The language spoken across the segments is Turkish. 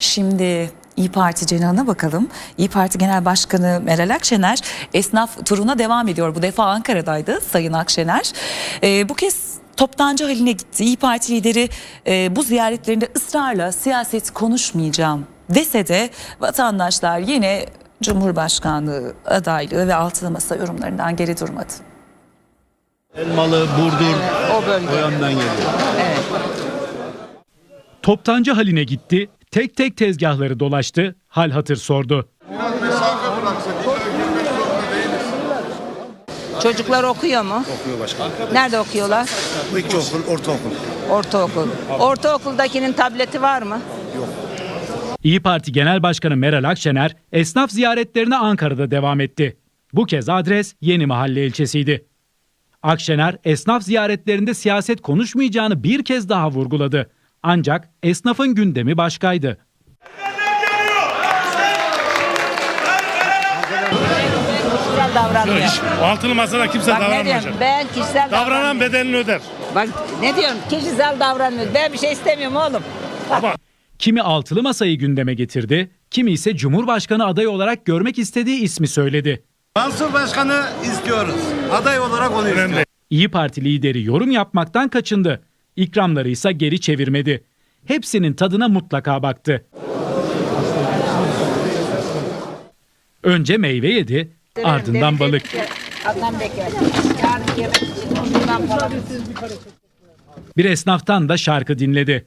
Şimdi İyi Parti cenahına bakalım. İyi Parti Genel Başkanı Meral Akşener esnaf turuna devam ediyor. Bu defa Ankara'daydı Sayın Akşener. Ee, bu kez toptancı haline gitti. İyi Parti lideri e, bu ziyaretlerinde ısrarla siyaset konuşmayacağım dese de vatandaşlar yine Cumhurbaşkanlığı adaylığı ve altılı masa yorumlarından geri durmadı. Elmalı, Burdur o bölge. o yönden geliyor. Toptancı haline gitti, tek tek tezgahları dolaştı, hal hatır sordu. Çocuklar okuyor mu? okuyor başkanım. Nerede okuyorlar? Bu iki okul, ortaokul. Ortaokul. Ortaokuldakinin tableti var mı? İyi Parti Genel Başkanı Meral Akşener esnaf ziyaretlerine Ankara'da devam etti. Bu kez adres Yeni Mahalle ilçesiydi. Akşener esnaf ziyaretlerinde siyaset konuşmayacağını bir kez daha vurguladı. Ancak esnafın gündemi başkaydı. Kişisel davranıyor. Hiç altılı masada kimse Bak ne davranmayacak. diyorum? Ben kişisel Davranan davranıyorum. bedelini öder. Bak ne diyorum? Kişisel davranıyor. Ben bir şey istemiyorum oğlum. Ama Kimi altılı masayı gündeme getirdi, kimi ise Cumhurbaşkanı adayı olarak görmek istediği ismi söyledi. Mansur Başkan'ı istiyoruz. Aday olarak onu istiyoruz. önemli. İyi Parti lideri yorum yapmaktan kaçındı. İkramları ise geri çevirmedi. Hepsinin tadına mutlaka baktı. Önce meyve yedi, ardından balık. Bir esnaftan da şarkı dinledi.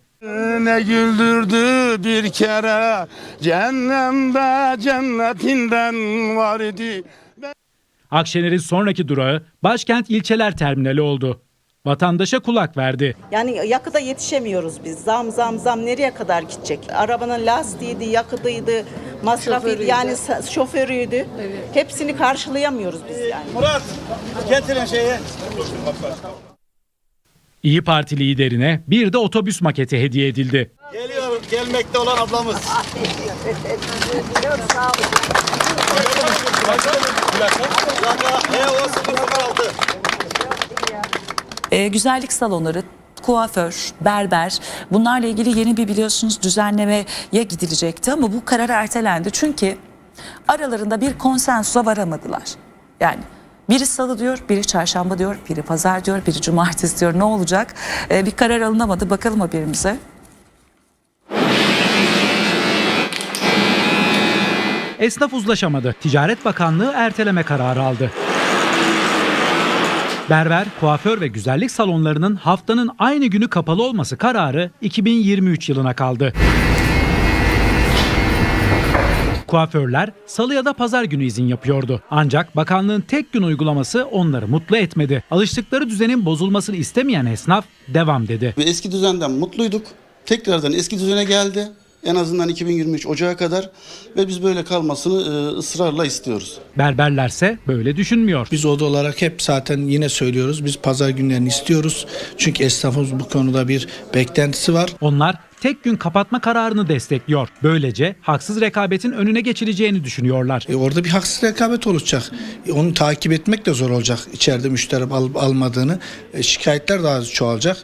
Ne güldürdü bir kere Cehennemde cennetinden var idi Akşener'in sonraki durağı başkent ilçeler terminali oldu. Vatandaşa kulak verdi. Yani yakıta yetişemiyoruz biz. Zam zam zam nereye kadar gidecek? Arabanın lastiğiydi, yakıtıydı, masrafıydı yani sa- şoförüydü. Hepsini karşılayamıyoruz biz yani. Murat getirin şeyi. İyi Parti liderine bir de otobüs maketi hediye edildi. Geliyor gelmekte olan ablamız. Ee, güzellik salonları, kuaför, berber bunlarla ilgili yeni bir biliyorsunuz düzenlemeye gidilecekti ama bu karar ertelendi. Çünkü aralarında bir konsensusa varamadılar. Yani biri salı diyor, biri çarşamba diyor, biri pazar diyor, biri cumartesi diyor. Ne olacak? Ee, bir karar alınamadı. Bakalım haberimize. Esnaf uzlaşamadı. Ticaret Bakanlığı erteleme kararı aldı. Berber, kuaför ve güzellik salonlarının haftanın aynı günü kapalı olması kararı 2023 yılına kaldı. Kuaförler salı ya da pazar günü izin yapıyordu. Ancak bakanlığın tek gün uygulaması onları mutlu etmedi. Alıştıkları düzenin bozulmasını istemeyen esnaf devam dedi. Eski düzenden mutluyduk. Tekrardan eski düzene geldi. En azından 2023 Ocağı kadar ve biz böyle kalmasını e, ısrarla istiyoruz. Berberlerse böyle düşünmüyor. Biz oda olarak hep zaten yine söylüyoruz. Biz pazar günlerini istiyoruz. Çünkü esnafımız bu konuda bir beklentisi var. Onlar tek gün kapatma kararını destekliyor. Böylece haksız rekabetin önüne geçileceğini düşünüyorlar. E orada bir haksız rekabet olacak. E onu takip etmek de zor olacak. İçeride müşteri alıp almadığını. E şikayetler daha çoğalacak.